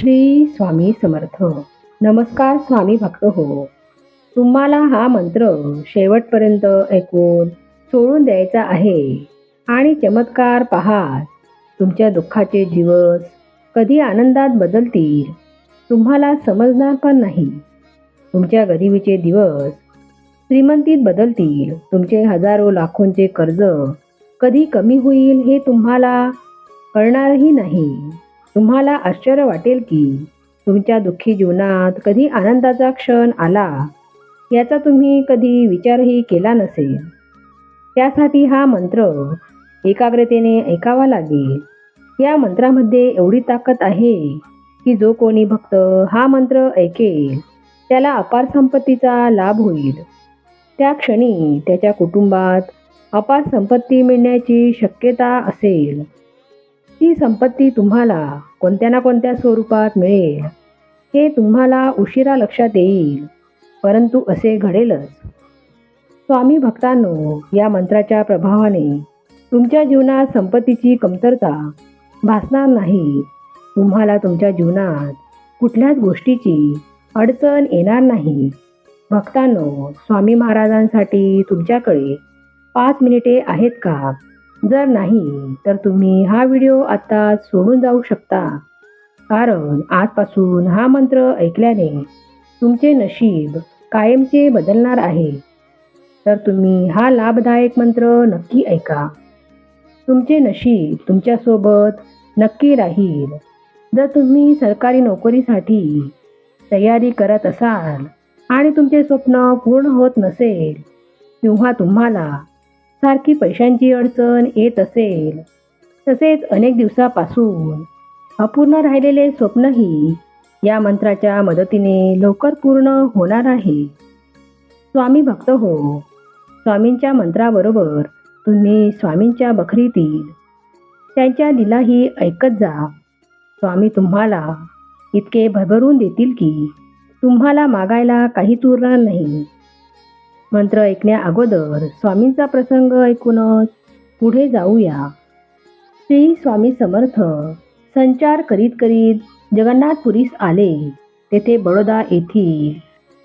श्री स्वामी समर्थ. नमस्कार स्वामी भक्त हो. तुम्हाला हा मंत्र शेवटपर्यंत ऐकून सोडून द्यायचा आहे आणि चमत्कार पाहात तुमच्या दुःखाचे दिवस कधी आनंदात बदलतील तुम्हाला समजणार पण नाही. तुमच्या गरिबीचे दिवस श्रीमंतीत बदलतील तुमचे हजारो लाखोंचे कर्ज कधी कमी होईल हे तुम्हाला कळणारही नाही. तुम्हाला आश्चर्य वाटेल की तुमच्या दुःखी जीवनात कधी आनंदाचा क्षण आला याचा तुम्ही कधी विचारही केला नसेल. त्यासाठी हा मंत्र एकाग्रतेने ऐकावा लागेल. या मंत्रामध्ये एवढी ताकद आहे की जो कोणी भक्त हा मंत्र ऐकेल त्याला अपार संपत्तीचा लाभ होईल. त्या क्षणी त्याच्या कुटुंबात अपार संपत्ती मिळण्याची शक्यता असेल. ती संपत्ती तुम्हाला कोणत्या ना कोणत्या स्वरूपात मिळेल हे तुम्हाला उशिरा लक्षात येईल परंतु असे घडेलच. स्वामी भक्तांनो या मंत्राच्या प्रभावाने तुमच्या जीवनात संपत्तीची कमतरता भासणार नाही. तुम्हाला तुमच्या जीवनात कुठल्याच गोष्टीची अडचण येणार नाही. भक्तांनो स्वामी महाराजांसाठी तुमच्याकडे पाच मिनिटे आहेत का? जर नाही तर तुम्ही हा व्हिडिओ आता सोडून जाऊ शकता. कारण आजपासून हा मंत्र ऐकल्याने तुमचे नशीब कायमचे बदलणार आहे. तर तुम्ही हा लाभदायक मंत्र नक्की ऐका. तुमचे नशीब तुमच्यासोबत नक्की राहील. जर तुम्ही सरकारी नोकरीसाठी तयारी करत असाल आणि तुमचे स्वप्न पूर्ण होत नसेल किंवा तुम्हाला सारखी पैशांची अडचण येत असेल. तसेच अनेक दिवसापासून अपूर्ण राहिलेले स्वप्नही या मंत्राच्या मदतीने लवकर पूर्ण होणार आहे. स्वामी भक्त हो स्वामींच्या मंत्राबरोबर तुम्ही स्वामींच्या बखरीतील त्यांच्या लीलाही ऐकत जा. स्वामी तुम्हाला इतके भरभरून देतील की तुम्हाला मागायला काहीच उरणार नाही. मंत्र ऐकण्या अगोदर स्वामींचा प्रसंग ऐकूनच पुढे जाऊया. श्री स्वामी समर्थ संचार करीत करीत जगन्नाथपुरीस आले. तेथे बडोदा येथील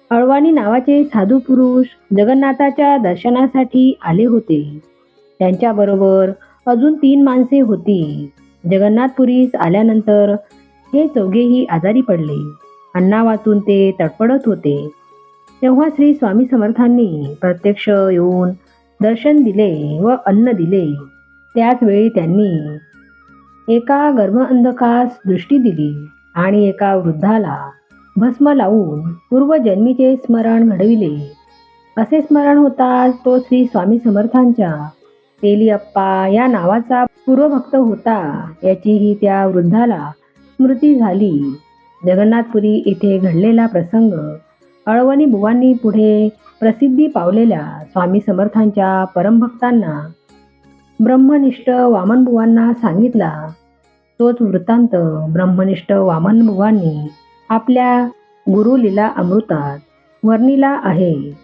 अळवाणी नावाचे साधू पुरुष जगन्नाथाच्या दर्शनासाठी आले होते. त्यांच्याबरोबर अजून तीन माणसे होती. जगन्नाथपुरीस आल्यानंतर हे चौघेही आजारी पडले. अन्ना वाचून ते तडफडत होते. तेव्हा श्री स्वामी समर्थांनी प्रत्यक्ष येऊन दर्शन दिले व अन्न दिले. त्याचवेळी त्यांनी एका गर्भअंधकास दृष्टी दिली आणि एका वृद्धाला भस्म लावून पूर्वजन्मीचे स्मरण घडविले. असे स्मरण होताच तो श्री स्वामी समर्थांच्या तेलियप्पा या नावाचा पूर्वभक्त होता. याचीही त्या वृद्धाला स्मृती झाली. जगन्नाथपुरी येथे घडलेला प्रसंग अळवणी बुवांनी पुढे प्रसिद्धी पावलेल्या स्वामी समर्थांच्या परमभक्तांना ब्रह्मनिष्ठ वामनबुवांना सांगितला तोच वृत्तांत ब्रह्मनिष्ठ वामनबुवांनी आपल्या गुरुलीला अमृतात वर्णिला आहे.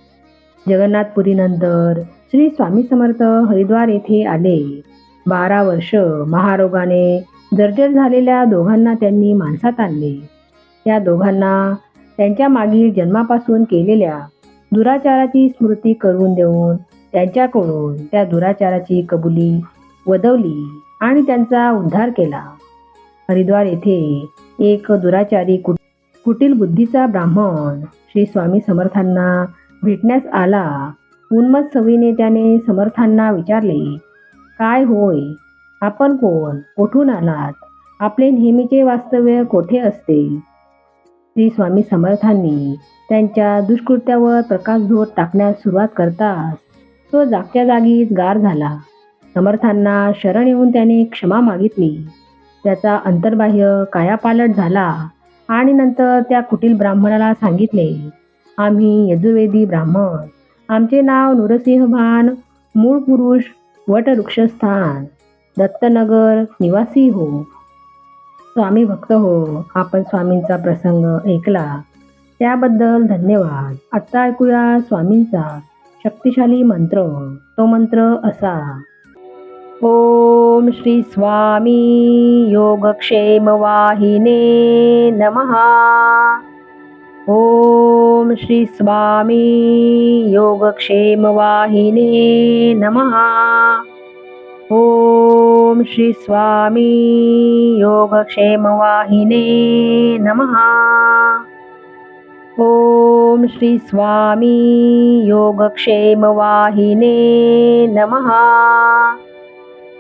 जगन्नाथपुरीनंतर श्री स्वामी समर्थ हरिद्वार येथे आले. बारा वर्ष महारोगाने जर्जर झालेल्या दोघांना त्यांनी माणसात आणले. त्या दोघांना त्यांच्या मागील जन्मापासून केलेल्या दुराचाराची स्मृती करून देऊन त्यांच्याकडून त्या दुराचाराची कबुली वदवली आणि त्यांचा उद्धार केला. हरिद्वार येथे एक दुराचारी कुट कुटील बुद्धीचा ब्राह्मण श्री स्वामी समर्थांना भेटण्यास आला. उन्मत सवीने त्याने समर्थांना विचारले काय होय? आपण कोण? कोठून आलात? आपले नेहमीचे वास्तव्य कोठे असते? श्री स्वामी समर्थांनी त्यांच्या दुष्कृत्यावर प्रकाशझोत टाकण्यास सुरुवात करताच तो जागच्या जागीच गार झाला. समर्थांना शरण येऊन त्याने क्षमा मागितली. त्याचा अंतर्बाह्य कायापालट झाला आणि नंतर त्या कुटील ब्राह्मणाला सांगितले आम्ही यजुर्वेदी ब्राह्मण. आमचे नाव नुरसिंह भान मूळ पुरुष वटवृक्षस्थान दत्तनगर निवासी हो. स्वामी भक्त हो. आपण स्वामींचा प्रसंग ऐकला. त्याबद्दल धन्यवाद. आत्ता ऐकूया स्वामींचा शक्तिशाली मंत्र. तो मंत्र असा. ओम श्री स्वामी योगक्षेम वाहिने नमः. ओम श्री स्वामी योगक्षेम वाहिने नमः. ॐ श्री स्वामी योगक्षेमवाहिने नमः। ॐ श्री स्वामी योगक्षेमवाहिने नमः।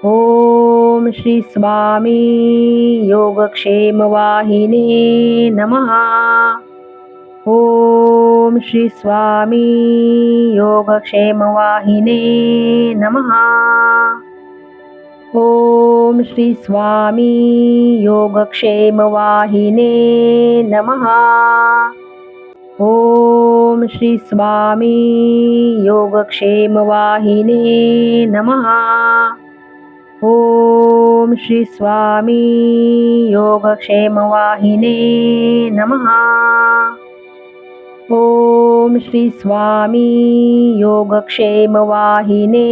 ॐ श्री स्वामी योगक्षेमवाहिने नमः। ॐ श्री स्वामी योगक्षेमवाहिने नमः। ॐ श्री स्वामी योगक्षेमवाहिने नमः। ॐ श्री स्वामी योगक्षेमवाहिने नमः। ॐ श्री स्वामी योगक्षेमवाहिने नमः। ॐ श्री स्वामी योगक्षेमवाहिने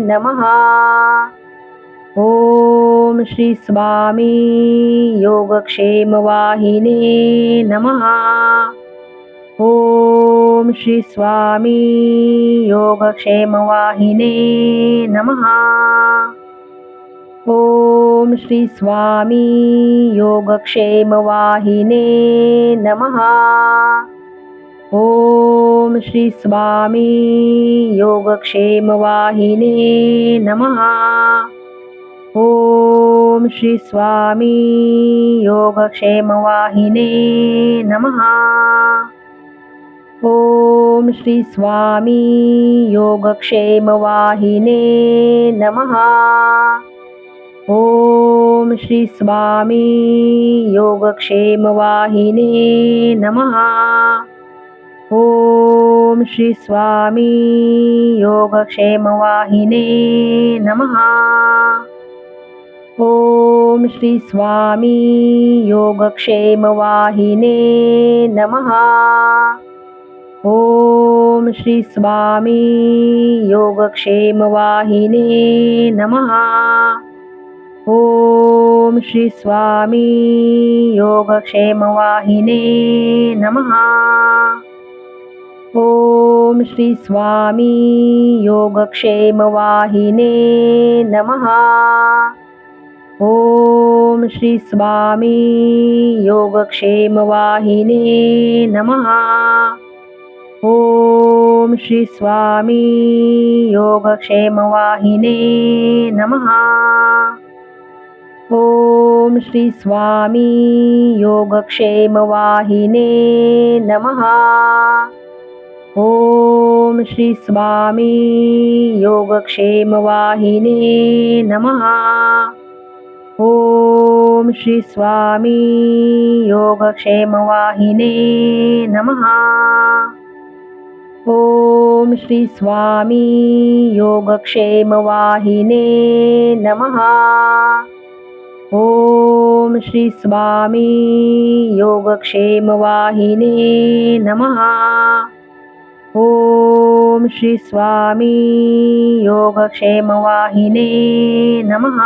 नमः। ॐ श्री स्वामी योगक्षेमवाहिने नमः। ॐ श्री स्वामी योगक्षेमवाहिने नमः। ॐ श्री स्वामी योगक्षेमवाहिने नमः। ॐ श्री स्वामी योगक्षेमवाहिने नमः। ॐ श्री स्वामी योगक्षेमवाहिने नमः। ॐ श्री स्वामी योगक्षेमवाहिने नमः। ॐ श्री स्वामी योगक्षेमवाहिने नमः। ॐ श्री स्वामी योगक्षेमवाहिने नमः। ॐ श्री स्वामी योगक्षेमवाहिने नमः। ॐ श्री स्वामी योगक्षेमवाहिने नमः। ॐ श्री स्वामी योगक्षेमवाहिने नमः। ॐ श्री स्वामी योगक्षेमवाहिने नमः। ओम श्री स्वामी योगक्षेम वाहिने नमः। ओम श्री स्वामी योगक्षेम वाहिने नमः। ओम श्री स्वामी योगक्षेम वाहिने नमः। ओम श्री स्वामी योगक्षेम वाहिने नमः। ॐ श्री स्वामी योगक्षेमवाहिने नमः। ॐ श्री स्वामी योगक्षेमवाहिने नमः। ॐ श्री स्वामी योगक्षेमवाहिने नमः। ॐ श्री स्वामी योगक्षेमवाहिने नमः।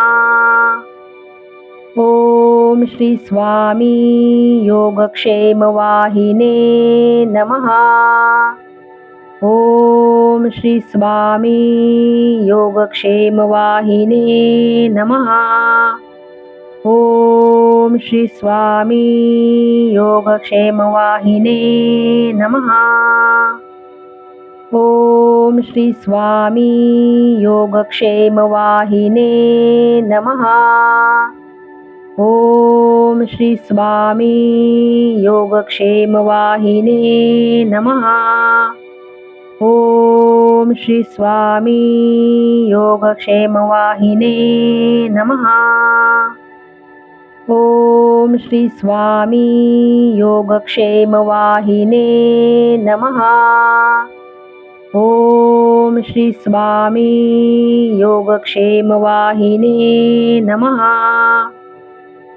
ॐ श्री स्वामी योगक्षेमवाहिने नमः। ॐ श्री स्वामी योगक्षेमवाहिने नमः। ॐ श्री स्वामी योगक्षेमवाहिने नमः। ॐ श्री स्वामी योगक्षेमवाहिने नमः। ॐ श्री स्वामी योगक्षेमवाहिने नमः। ॐ श्री स्वामी योगक्षेमवाहिने नमः। ॐ श्री स्वामी योगक्षेमवाहिने नमः। ॐ श्री स्वामी योगक्षेमवाहिने नमः।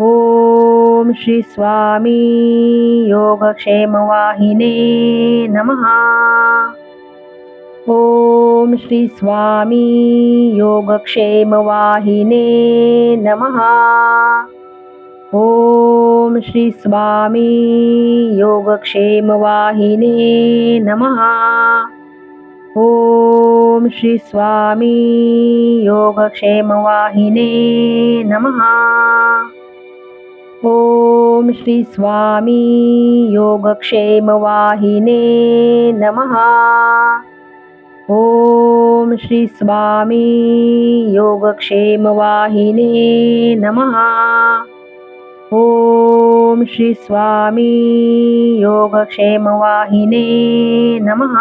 ॐ श्री स्वामी योगक्षेमवाहिने नमः। ॐ श्री स्वामी योगक्षेमवाहिने नमः। ॐ श्री स्वामी योगक्षेमवाहिने नमः। ॐ श्री स्वामी योगक्षेमवाहिने नमः। ॐ श्री स्वामी योगक्षेमवाहिने नमः। ॐ श्री स्वामी योगक्षेमवाहिने नमः। ॐ श्री स्वामी योगक्षेमवाहिने नमः।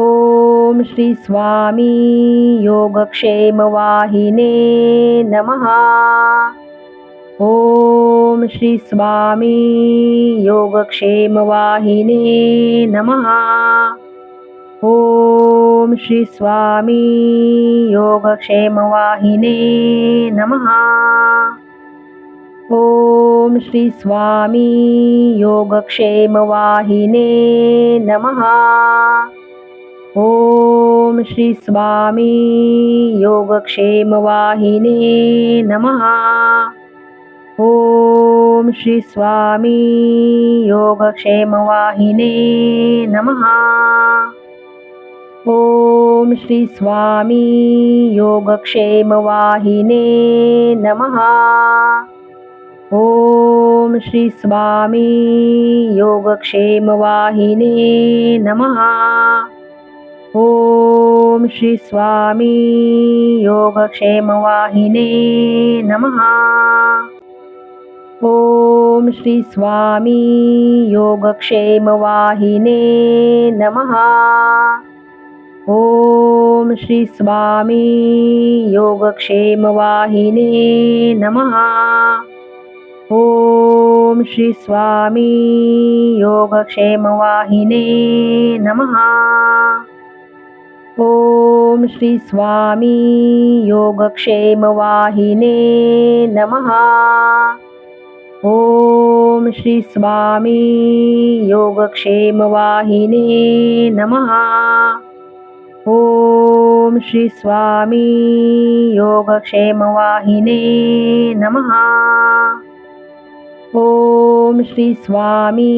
ॐ श्री स्वामी योगक्षेमवाहिने नमः। ॐ श्री स्वामी योगक्षेमवाहिने नमः। ॐ श्री स्वामी योगक्षेमवाहिने नमः। ॐ श्री स्वामी योगक्षेमवाहिने नमः। ॐ श्री स्वामी योगक्षेमवाहिने नमः। ॐ श्री स्वामी योगक्षेमवाहिने नमः। ॐ श्री स्वामी योगक्षेमवाहिने नमः। ॐ श्री स्वामी योगक्षेमवाहिने नमः। ॐ श्री स्वामी योगक्षेमवाहिने नमः। ॐ श्री स्वामी योगक्षेमवाहिने नमः। ॐ श्री स्वामी योगक्षेमवाहिने नमः। ॐ श्री स्वामी योगक्षेमवाहिने नमः। ॐ श्री स्वामी योगक्षेमवाहिने नमः। ओम श्री स्वामी योगक्षेम वाहिने नमहा ओम श्री स्वामी योगक्षेम वाहिने नमहा ओम श्री स्वामी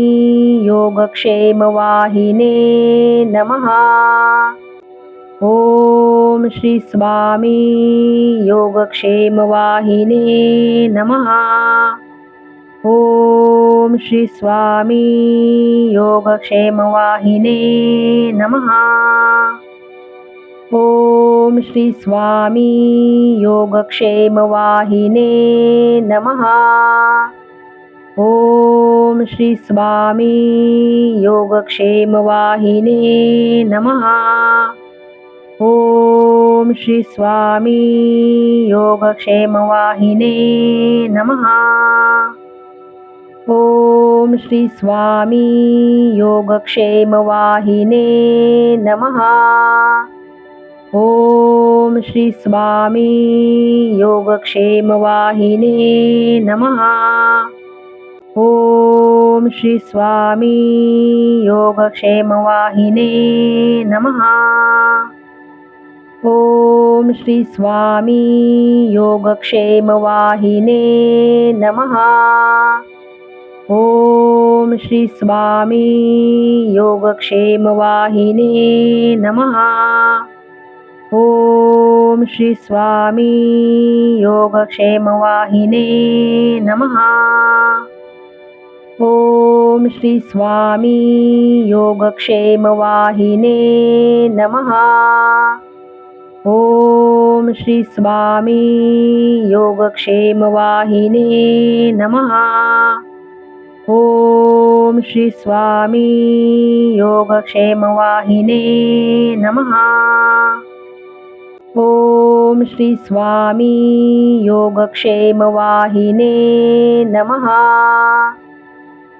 योगक्षेम वाहिने नमहा ओम श्री स्वामी योगक्षेम वाहिने नमहा ॐ श्री स्वामी योगक्षेमवाहिने नमः। ॐ श्री स्वामी योगक्षेमवाहिने नमः। ॐ श्री स्वामी योगक्षेमवाहिने नमः। ॐ श्री स्वामी योगक्षेमवाहिने नमः। ॐ श्री स्वामी योगक्षेमवाहिने नमः। ॐ श्री स्वामी योगक्षेमवाहिने नमः। ॐ श्री स्वामी योगक्षेमवाहिने नमः। ॐ श्री स्वामी योगक्षेमवाहिने नमः। ॐ श्री स्वामी योगक्षेमवाहिने नमः। ॐ श्री स्वामी योगक्षेमवाहिने नमः। ॐ श्री स्वामी योगक्षेमवाहिने नमः। ॐ श्री स्वामी योगक्षेमवाहिने नमः। ॐ श्री स्वामी योगक्षेमवाहिने नमः। ॐ श्री स्वामी योगक्षेमवाहिने नमः।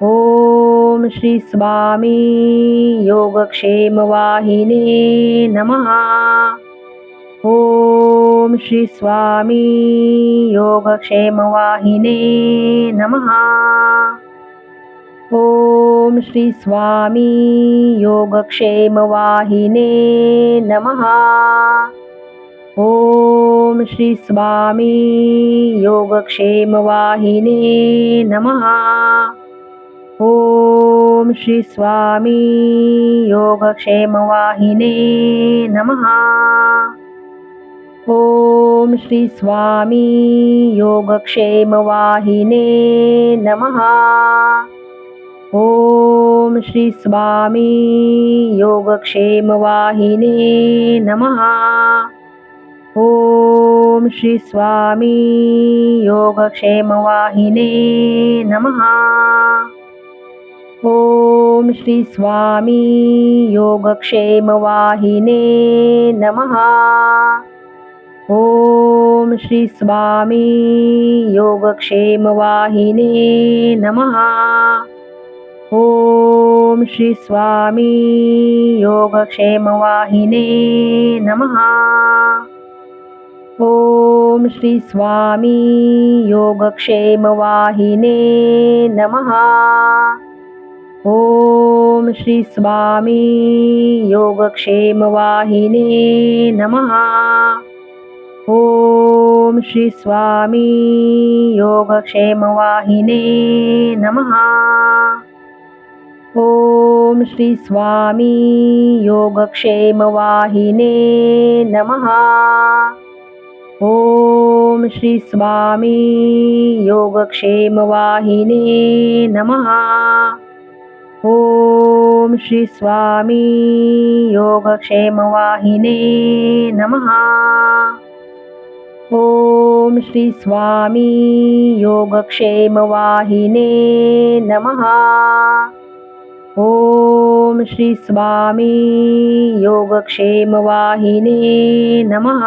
ॐ श्री स्वामी योगक्षेमवाहिने नमः। ॐ श्री स्वामी योगक्षेमवाहिने नमः। ॐ श्री स्वामी योगक्षेमवाहिने नमः। ॐ श्री स्वामी योगक्षेमवाहिने नमः। ॐ श्री स्वामी योगक्षेमवाहिने नमः। ॐ श्री स्वामी योगक्षेमवाहिने नमः। ओम श्री स्वामी योगक्षेम वाहिने नमः। ओम श्री स्वामी योगक्षेम वाहिने नमः। ओम श्री स्वामी योगक्षेम वाहिने नमः। ओम श्री स्वामी योगक्षेम वाहिने नमः। ॐ श्री स्वामी योगक्षेमवाहिने नमः। ॐ श्री स्वामी योगक्षेमवाहिने नमः। ॐ श्री स्वामी योगक्षेमवाहिने नमः। ॐ श्री स्वामी योगक्षेमवाहिने नमः। ॐ श्री स्वामी योगक्षेमवाहिने नमः। ॐ श्री स्वामी योगक्षेमवाहिने नमः। ॐ श्री स्वामी योगक्षेमवाहिने नमः। ॐ श्री स्वामी योगक्षेमवाहिने नमः। ओम श्री स्वामी योगक्षेम वाहिने नमः।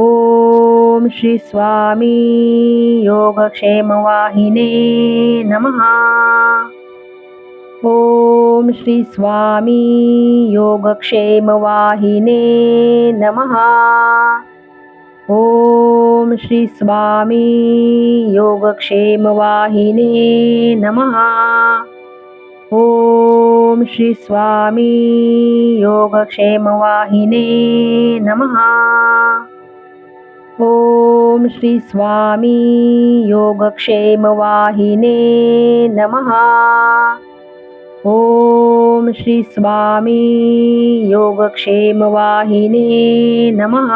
ओम श्री स्वामी योगक्षेम वाहिने नमः। ओम श्री स्वामी योगक्षेम वाहिने नमः। ओम श्री स्वामी योगक्षेम वाहिने नमः। ॐ श्री स्वामी योगक्षेमवाहिने नमः। ॐ श्री स्वामी योगक्षेमवाहिने नमः। ॐ श्री स्वामी योगक्षेमवाहिने नमः।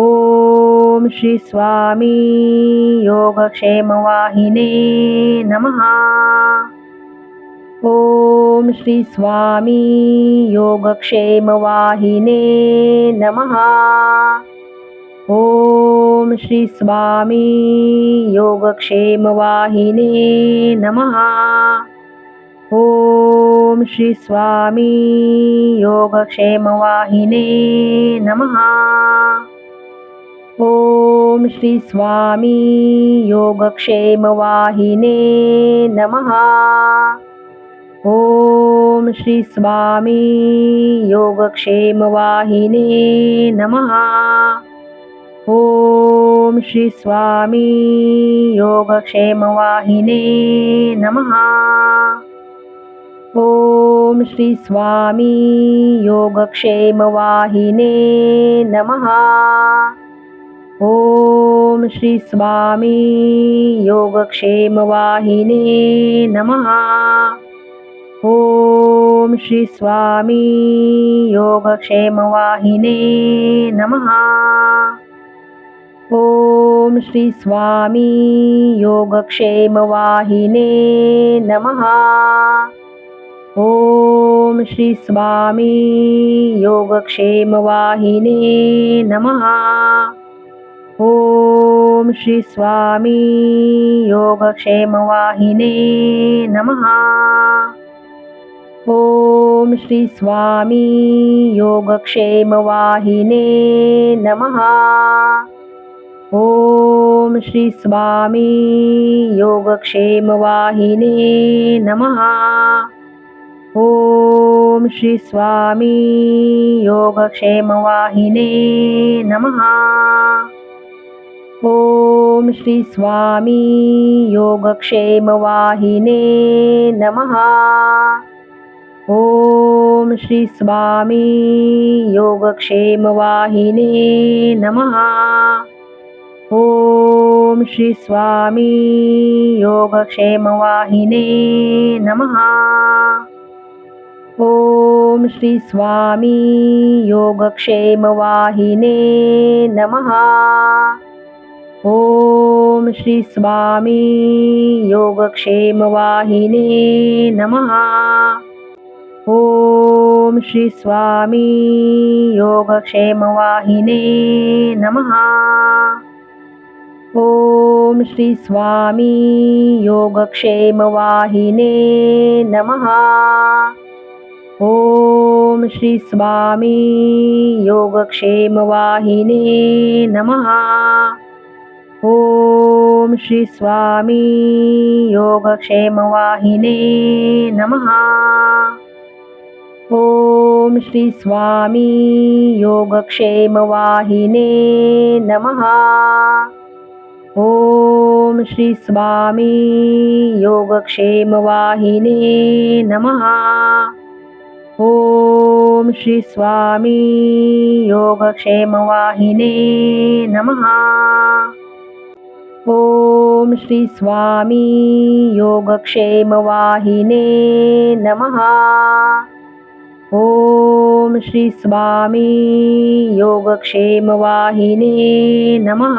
ॐ श्री स्वामी योगक्षेमवाहिने नमः। ॐ श्री स्वामी योगक्षेमवाहिने नमः। ॐ श्री स्वामी योगक्षेमवाहिने नमः। ॐ श्री स्वामी योगक्षेमवाहिने नमः। ॐ श्री स्वामी योगक्षेमवाहिने नमः। ओम श्री स्वामी योगक्षेम वाहिने नमः। ओम श्री स्वामी योगक्षेम वाहिने नमः। ओम श्री स्वामी योगक्षेम वाहिने नमः। ओम श्री स्वामी योगक्षेम वाहिने नमः। ॐ श्री स्वामी योगक्षेमवाहिने नमः। ॐ श्री स्वामी योगक्षेमवाहिने नमः। ॐ श्री स्वामी योगक्षेमवाहिने नमः। ॐ श्री स्वामी योगक्षेमवाहिने नमः। ॐ श्री स्वामी योगक्षेमवाहिने नमः। ॐ श्री स्वामी योगक्षेमवाहिने नमः। ॐ श्री स्वामी योगक्षेमवाहिने नमः। ॐ श्री स्वामी योगक्षेमवाहिने नमः। ओम श्री स्वामी योगक्षेम वाहिने नमः। ओम श्री स्वामी योगक्षेम वाहिने नमः। ओम श्री स्वामी योगक्षेम वाहिने नमः। ओम श्री स्वामी योगक्षेम वाहिने नमः। ॐ श्री स्वामी योगक्षेमवाहिने नमः। ॐ श्री स्वामी योगक्षेमवाहिने नमः। ॐ श्री स्वामी योगक्षेमवाहिने नमः। ॐ श्री स्वामी योगक्षेमवाहिने नमः। ॐ श्री स्वामी योगक्षेमवाहिने नमः। ॐ श्री स्वामी योगक्षेमवाहिने नमः। ॐ श्री स्वामी योगक्षेमवाहिने नमः। ॐ श्री स्वामी योगक्षेमवाहिने नमः। ओम श्री स्वामी योगक्षेम वाहिने नमः।